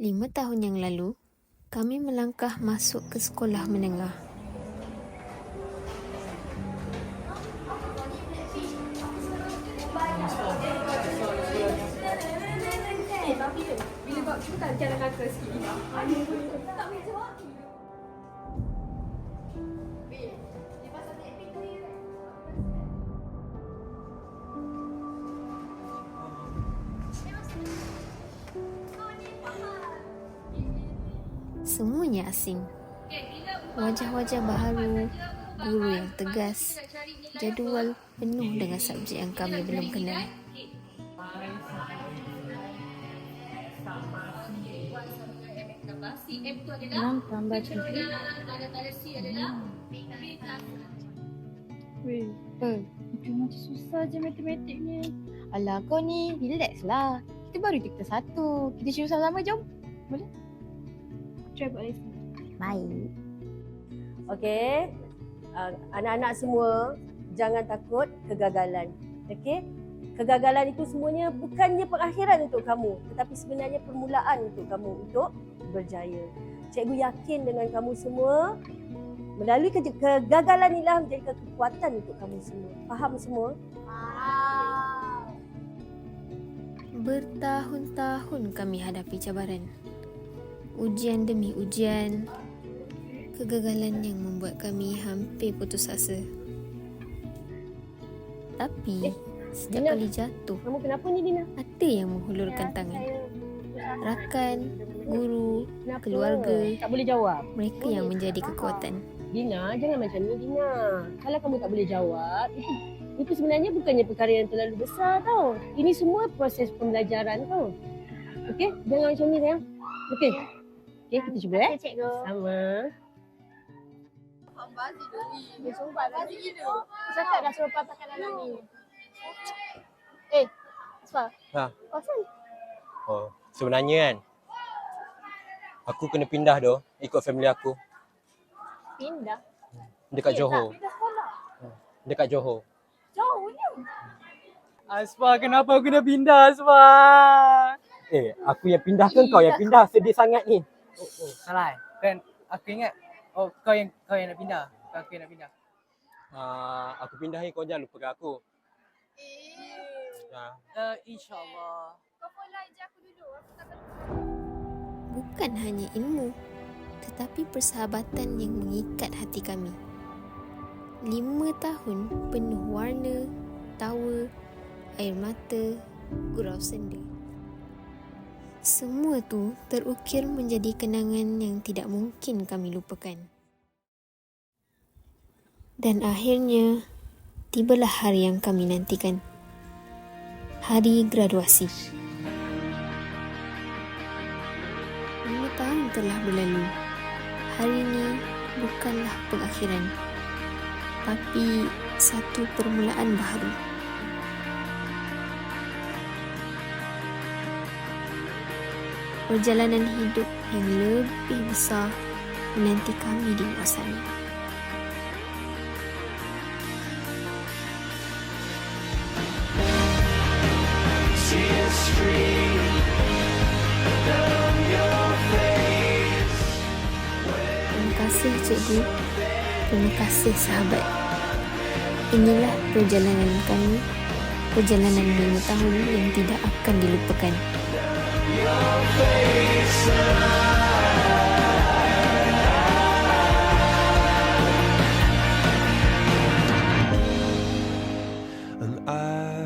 Lima tahun yang lalu, kami melangkah masuk ke sekolah menengah. Semuanya asing. Wajah-wajah baharu, guru yang tegas, jadual penuh dengan subjek yang kami belum kenal. Enam tambah tiga. Weh, eh, itu macam susah je matematik ni. Alah kau ni, relax lah. Kita baru dikta satu. Kita cuba sama-sama, jom. Boleh? Buat lagi. Baik. Okey. Uh, anak-anak semua jangan takut kegagalan. Okey? Kegagalan itu semuanya bukannya perakhiran untuk kamu, tetapi sebenarnya permulaan untuk kamu untuk berjaya. Cikgu yakin dengan kamu semua melalui ke- kegagalan inilah menjadi kekuatan untuk kamu semua. Faham semua? Bertahun-tahun kami hadapi cabaran. Ujian demi ujian. Kegagalan yang membuat kami hampir putus asa. Tapi, Eh, setiap Dina. kali jatuh, Kamu kenapa ni Dina? ada yang menghulurkan tangan. Rakan, guru, Kenapa? Keluarga. Tak boleh jawab. mereka yang menjadi kekuatan. Dina, jangan macam ni Dina. Kalau kamu tak boleh jawab, itu itu sebenarnya bukannya perkara yang terlalu besar tau. Ini semua proses pembelajaran tau. Okey, jangan macam ni sayang. Okey. Okey, kita cuba eh. cikgu. Sama. Dia sumpah tadi. Cakap dah suruh patahkan dalam ni. Eh, Asfar. Ha. Asal? Oh, sebenarnya kan aku kena pindah doh ikut family aku Pindah. dekat Eh, Johor. Tak, pindah sekolah. Dekat Johor. Jauhnya. Asfar, kenapa aku kena pindah Asfar? Eh, aku yang pindah ke kau yang pindah? Sedih sangat ni. Oh, oh, salah eh? Kan aku ingat oh kau yang kau yang nak pindah. Kau aku yang nak pindah. Uh, aku pindah ni kau jangan lupakan aku. Ha. Uh, InsyaAllah. Bukan hanya ilmu, tetapi persahabatan yang mengikat hati kami. Lima tahun penuh warna, tawa, air mata, gurau senda. Semua tu terukir menjadi kenangan yang tidak mungkin kami lupakan. Dan akhirnya, tibalah hari yang kami nantikan. Hari graduasi. Lima tahun telah berlalu. Hari ini bukanlah pengakhiran, tapi satu permulaan baru. Perjalanan hidup yang lebih besar menanti kami di luar sana. Terima kasih cikgu. Terima kasih sahabat. Inilah perjalanan kami. Perjalanan lima tahun yang tidak akan dilupakan. I